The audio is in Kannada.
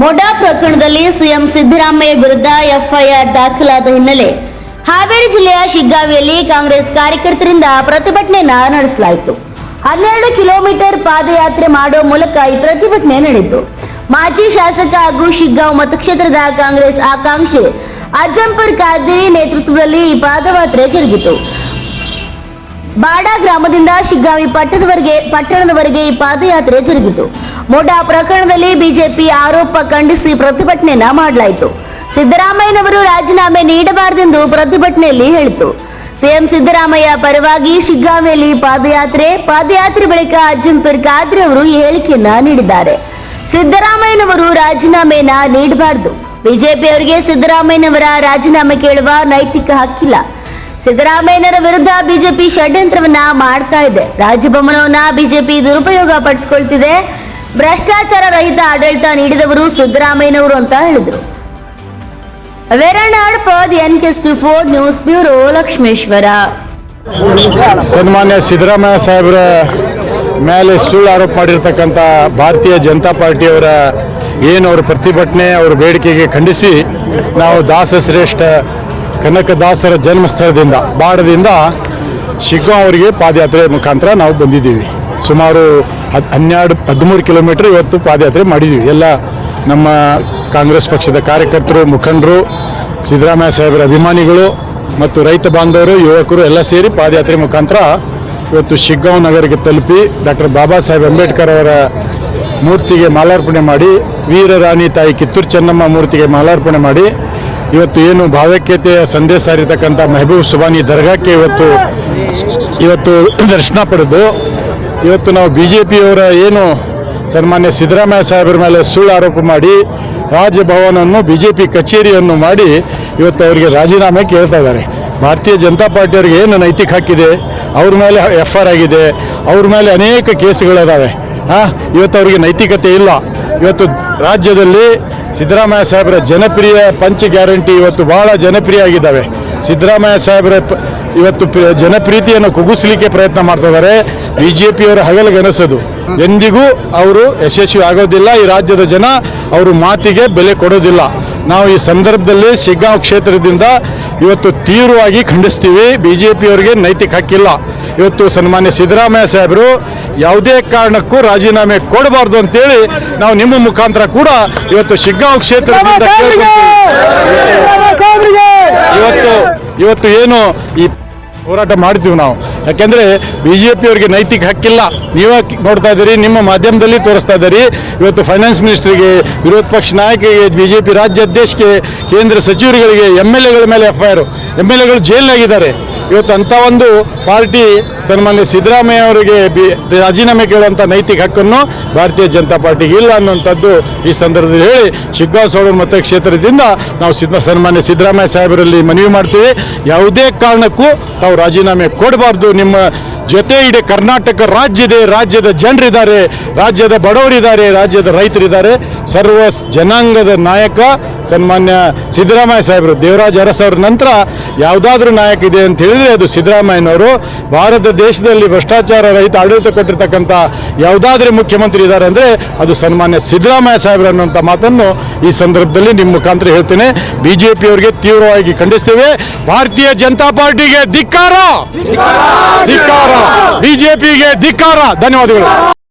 ಮೊಡಾ ಪ್ರಕರಣದಲ್ಲಿ ಸಿಎಂ ಸಿದ್ದರಾಮಯ್ಯ ವಿರುದ್ಧ ಎಫ್ಐಆರ್ ದಾಖಲಾದ ಹಿನ್ನೆಲೆ ಹಾವೇರಿ ಜಿಲ್ಲೆಯ ಶಿಗ್ಗಾವಿಯಲ್ಲಿ ಕಾಂಗ್ರೆಸ್ ಕಾರ್ಯಕರ್ತರಿಂದ ಪ್ರತಿಭಟನೆ ನಡೆಸಲಾಯಿತು. ಹನ್ನೆರಡು ಕಿಲೋಮೀಟರ್ ಪಾದಯಾತ್ರೆ ಮಾಡುವ ಮೂಲಕ ಈ ಪ್ರತಿಭಟನೆ ನಡೆಯಿತು. ಮಾಜಿ ಶಾಸಕ ಹಾಗೂ ಶಿಗ್ಗಾಂವ್ ಮತಕ್ಷೇತ್ರದ ಕಾಂಗ್ರೆಸ್ ಆಕಾಂಕ್ಷಿ ಅಜ್ಜಂಪರ್ ಖಾದ್ರಿ ನೇತೃತ್ವದಲ್ಲಿ ಈ ಪಾದಯಾತ್ರೆ ಜರುಗಿತು. ಬಾಡಾ ಗ್ರಾಮದಿಂದ ಶಿಗ್ಗಾವಿ ಪಟ್ಟಣದವರೆಗೆ ಪಟ್ಟಣದವರೆಗೆ ಈ ಪಾದಯಾತ್ರೆ ಜರುಗಿತು. ಮೋಡಾ ಪ್ರಕರಣದಲ್ಲಿ ಬಿಜೆಪಿ ಆರೋಪ ಖಂಡಿಸಿ ಪ್ರತಿಭಟನೆಯನ್ನ ಮಾಡಲಾಯಿತು. ಸಿದ್ದರಾಮಯ್ಯನವರು ರಾಜೀನಾಮೆ ನೀಡಬಾರದೆಂದು ಪ್ರತಿಭಟನೆಯಲ್ಲಿ ಹೇಳಿತು. ಸಿಎಂ ಸಿದ್ದರಾಮಯ್ಯ ಪರವಾಗಿ ಶಿಗ್ಗಾಂವಿಯಲ್ಲಿ ಪಾದಯಾತ್ರೆ ಪಾದಯಾತ್ರೆ ಬಳಿಕ ಅಜ್ಜಂಪೀರ್ ಖಾದ್ರಿ ಅವರು ಈ ಹೇಳಿಕೆಯನ್ನ ನೀಡಿದ್ದಾರೆ. ಸಿದ್ದರಾಮಯ್ಯನವರು ರಾಜೀನಾಮೆಯನ್ನ ನೀಡಬಾರದು. ಬಿಜೆಪಿಯವರಿಗೆ ಸಿದ್ದರಾಮಯ್ಯನವರ ರಾಜೀನಾಮೆ ಕೇಳುವ ನೈತಿಕ ಹಕ್ಕಿಲ್ಲ. ಸಿದ್ದರಾಮಯ್ಯನವರ ವಿರುದ್ಧ ಬಿಜೆಪಿ ಷಡ್ಯಂತ್ರವನ್ನ ಮಾಡ್ತಾ ಇದೆ. ರಾಜಭವನವನ್ನ ಬಿಜೆಪಿ ದುರುಪಯೋಗ ಪಡಿಸಿಕೊಳ್ತಿದೆ. ಭ್ರಷ್ಟಾಚಾರ ರಹಿತ ಆಡಳಿತ ನೀಡಿದವರು ಸಿದ್ದರಾಮಯ್ಯನವರು ಅಂತ ಹೇಳಿದರು. ವೆರನಾಡ್ ಪದ್, N K four news bureau Lakshmeshwar. ಸನ್ಮಾನ್ಯ ಸಿದ್ದರಾಮಯ್ಯ ಸಾಹೇಬರ ಮೇಲೆ ಸುಳ್ಳು ಆರೋಪ ಮಾಡಿರ್ತಕ್ಕಂಥ ಭಾರತೀಯ ಜನತಾ ಪಾರ್ಟಿಯವರ ಏನು ಅವರ ಪ್ರತಿಭಟನೆ ಅವರ ಬೇಡಿಕೆಗೆ ಖಂಡಿಸಿ ನಾವು ದಾಸ ಶ್ರೇಷ್ಠ ಕನಕದಾಸರ ಜನ್ಮಸ್ಥಳದಿಂದ ಬಾಡದಿಂದ ಶಿಗ್ಗಾಂವ್ರಿಗೆ ಪಾದಯಾತ್ರೆ ಮುಖಾಂತರ ನಾವು ಬಂದಿದ್ದೀವಿ. ಸುಮಾರು ಹದ್ ಹನ್ನೆರಡು, ಹದಿಮೂರು ಕಿಲೋಮೀಟ್ರ್ ಇವತ್ತು ಪಾದಯಾತ್ರೆ ಮಾಡಿದ್ದೀವಿ ಎಲ್ಲ ನಮ್ಮ ಕಾಂಗ್ರೆಸ್ ಪಕ್ಷದ ಕಾರ್ಯಕರ್ತರು, ಮುಖಂಡರು, ಸಿದ್ದರಾಮಯ್ಯ ಸಾಹೇಬರ ಅಭಿಮಾನಿಗಳು ಮತ್ತು ರೈತ ಬಾಂಧವರು, ಯುವಕರು ಎಲ್ಲ ಸೇರಿ ಪಾದಯಾತ್ರೆ ಮುಖಾಂತರ ಇವತ್ತು ಶಿಗ್ಗಾಂವ್ ನಗರಕ್ಕೆ ತಲುಪಿ ಡಾಕ್ಟರ್ ಬಾಬಾ ಸಾಹೇಬ್ ಅಂಬೇಡ್ಕರ್ ಅವರ ಮೂರ್ತಿಗೆ ಮಾಲಾರ್ಪಣೆ ಮಾಡಿ ವೀರರಾಣಿ ತಾಯಿ ಕಿತ್ತೂರು ಚೆನ್ನಮ್ಮ ಮೂರ್ತಿಗೆ ಮಾಲಾರ್ಪಣೆ ಮಾಡಿ, ಇವತ್ತು ಏನು ಭಾವೈಕ್ಯತೆಯ ಸಂದೇಶ ಸಾರಿರ್ತಕ್ಕಂಥ ಮೆಹಬೂಬ್ ಸುಬಾನಿ ದರ್ಗಾಕ್ಕೆ ಇವತ್ತು ಇವತ್ತು ದರ್ಶನ ಪಡೆದು ಇವತ್ತು ನಾವು ಬಿ ಜೆ ಪಿಯವರ ಏನು ಸನ್ಮಾನ್ಯ ಸಿದ್ದರಾಮಯ್ಯ ಸಾಹೇಬರ ಮೇಲೆ ಸುಳ್ಳು ಆರೋಪ ಮಾಡಿ ರಾಜಭವನವನ್ನು ಬಿ ಜೆ ಪಿ ಕಚೇರಿಯನ್ನು ಮಾಡಿ ಇವತ್ತು ಅವರಿಗೆ ರಾಜೀನಾಮೆ ಕೇಳ್ತಾ ಇದ್ದಾರೆ. ಭಾರತೀಯ ಜನತಾ ಪಾರ್ಟಿಯವ್ರಿಗೆ ಏನು ನೈತಿಕ ಹಾಕಿದೆ ಅವ್ರ ಮೇಲೆ ಎಫ್ ಆರ್ ಆಗಿದೆ. ಅವ್ರ ಮೇಲೆ ಅನೇಕ ಕೇಸುಗಳಿದಾವೆ. ಹಾಂ ಇವತ್ತು ಅವರಿಗೆ ನೈತಿಕತೆ ಇಲ್ಲ. ಇವತ್ತು ರಾಜ್ಯದಲ್ಲಿ ಸಿದ್ದರಾಮಯ್ಯ ಸಾಹೇಬರ ಜನಪ್ರಿಯ ಪಂಚ ಗ್ಯಾರಂಟಿ ಇವತ್ತು ಬಹಳ ಜನಪ್ರಿಯ ಆಗಿದ್ದಾವೆ. ಸಿದ್ದರಾಮಯ್ಯ ಸಾಹೇಬರ ಇವತ್ತು ಜನಪ್ರೀತಿಯನ್ನು ಕುಗ್ಗಿಸಲಿಕ್ಕೆ ಪ್ರಯತ್ನ ಮಾಡ್ತಾ ಇದ್ದಾರೆ. ಬಿ ಜೆ ಪಿಯವರ ಹಗಲಗನಸದು. ಎಂದಿಗೂ ಅವರು ಯಶಸ್ವಿ ಆಗೋದಿಲ್ಲ. ಈ ರಾಜ್ಯದ ಜನ ಅವರು ಮಾತಿಗೆ ಬೆಲೆ ಕೊಡೋದಿಲ್ಲ. ನಾವು ಈ ಸಂದರ್ಭದಲ್ಲಿ ಶಿಗ್ಗಾಂವ್ ಕ್ಷೇತ್ರದಿಂದ ಇವತ್ತು ತೀವ್ರವಾಗಿ ಖಂಡಿಸ್ತೀವಿ. ಬಿ ಜೆ ಪಿಯವರಿಗೆ ನೈತಿಕ ಹಕ್ಕಿಲ್ಲ. ಇವತ್ತು ಸನ್ಮಾನ್ಯ ಸಿದ್ದರಾಮಯ್ಯ ಸಾಹೇಬರು ಯಾವುದೇ ಕಾರಣಕ್ಕೂ ರಾಜೀನಾಮೆ ಕೊಡಬಾರ್ದು ಅಂತೇಳಿ ನಾವು ನಿಮ್ಮ ಮುಖಾಂತರ ಕೂಡ ಇವತ್ತು ಶಿಗ್ಗಾಂವ್ ಕ್ಷೇತ್ರದಿಂದ. ಇವತ್ತು ಇವತ್ತು ಏನು ಈ ಹೋರಾಟ ಮಾಡ್ತೀವಿ ನಾವು. ಯಾಕೆಂದ್ರೆ ಬಿ ಜೆ ನೈತಿಕ ಹಕ್ಕಿಲ್ಲ. ನೀವೇ ನೋಡ್ತಾ ಇದ್ದೀರಿ, ನಿಮ್ಮ ಮಾಧ್ಯಮದಲ್ಲಿ ತೋರಿಸ್ತಾ ಇದ್ದೀರಿ. ಇವತ್ತು ಫೈನಾನ್ಸ್ ಮಿನಿಸ್ಟ್ರಿಗೆ ವಿರೋಧ ಪಕ್ಷ ನಾಯಕರಿಗೆ ಬಿ ಜೆ ಪಿ ರಾಜ್ಯಾಧ್ಯಕ್ಷಕ್ಕೆ, ಕೇಂದ್ರ ಸಚಿವರುಗಳಿಗೆ ಎಂ ಎಲ್ ಎಗಳ ಮೇಲೆ ಎಫ್ ಐ ಎಂ ಎಲ್ ಎಗಳು ಜೈಲಿನಾಗಿದ್ದಾರೆ. ಇವತ್ತು ಅಂಥ ಒಂದು ಪಾರ್ಟಿ ಸನ್ಮಾನ್ಯ ಸಿದ್ದರಾಮಯ್ಯ ಅವರಿಗೆ ಬಿ ರಾಜೀನಾಮೆ ಕೇಳುವಂಥ ನೈತಿಕ ಹಕ್ಕನ್ನು ಭಾರತೀಯ ಜನತಾ ಪಾರ್ಟಿಗೆ ಇಲ್ಲ ಅನ್ನುವಂಥದ್ದು ಈ ಸಂದರ್ಭದಲ್ಲಿ ಹೇಳಿ ಶಿಗ್ಗಾಂವ್ ಸೌಡೂರು ಮತಕ್ಷೇತ್ರದಿಂದ ನಾವು ಸಿದ್ದ ಸನ್ಮಾನ್ಯ ಸಿದ್ದರಾಮಯ್ಯ ಸಾಹೇಬರಲ್ಲಿ ಮನವಿ ಮಾಡ್ತೀವಿ. ಯಾವುದೇ ಕಾರಣಕ್ಕೂ ತಾವು ರಾಜೀನಾಮೆ ಕೊಡಬಾರ್ದು. ನಿಮ್ಮ ಜೊತೆ ಇಡೀ ಕರ್ನಾಟಕ ರಾಜ್ಯದ ರಾಜ್ಯದ ಜನರಿದ್ದಾರೆ ರಾಜ್ಯದ ಬಡವರಿದ್ದಾರೆ ರಾಜ್ಯದ ರೈತರಿದ್ದಾರೆ. ಸರ್ವ ಜನಾಂಗದ ನಾಯಕ ಸನ್ಮಾನ್ಯ ಸಿದ್ದರಾಮಯ್ಯ ಸಾಹೇಬರು. ದೇವರಾಜ ಅರಸ್ ಅವ್ರ ನಂತರ ಯಾವುದಾದ್ರೂ ನಾಯಕ ಇದೆ ಅಂತ ಹೇಳಿದ್ರೆ ಅದು ಸಿದ್ದರಾಮಯ್ಯನವರು. ಭಾರತ ದೇಶದಲ್ಲಿ ಭ್ರಷ್ಟಾಚಾರ ರಹಿತ ಆಡಳಿತ ಕೊಟ್ಟಿರ್ತಕ್ಕಂಥ ಯಾವುದಾದ್ರೂ ಮುಖ್ಯಮಂತ್ರಿ ಇದ್ದಾರೆ ಅಂದರೆ ಅದು ಸನ್ಮಾನ್ಯ ಸಿದ್ದರಾಮಯ್ಯ ಸಾಹೇಬರು ಅನ್ನುವಂಥ ಮಾತನ್ನು ಈ ಸಂದರ್ಭದಲ್ಲಿ ನಿಮ್ಮ ಮುಖಾಂತರ ಹೇಳ್ತೇನೆ. ಬಿ ಜೆ ಪಿಯವರಿಗೆ ತೀವ್ರವಾಗಿ ಖಂಡಿಸ್ತೇವೆ. ಭಾರತೀಯ ಜನತಾ ಪಾರ್ಟಿಗೆ ಧಿಕ್ಕಾರ! ಧಿಕ್ಕಾರ! ಬಿಜೆಪಿಗೆ ಧಿಕ್ಕಾರ. ಧನ್ಯವಾದಗಳು.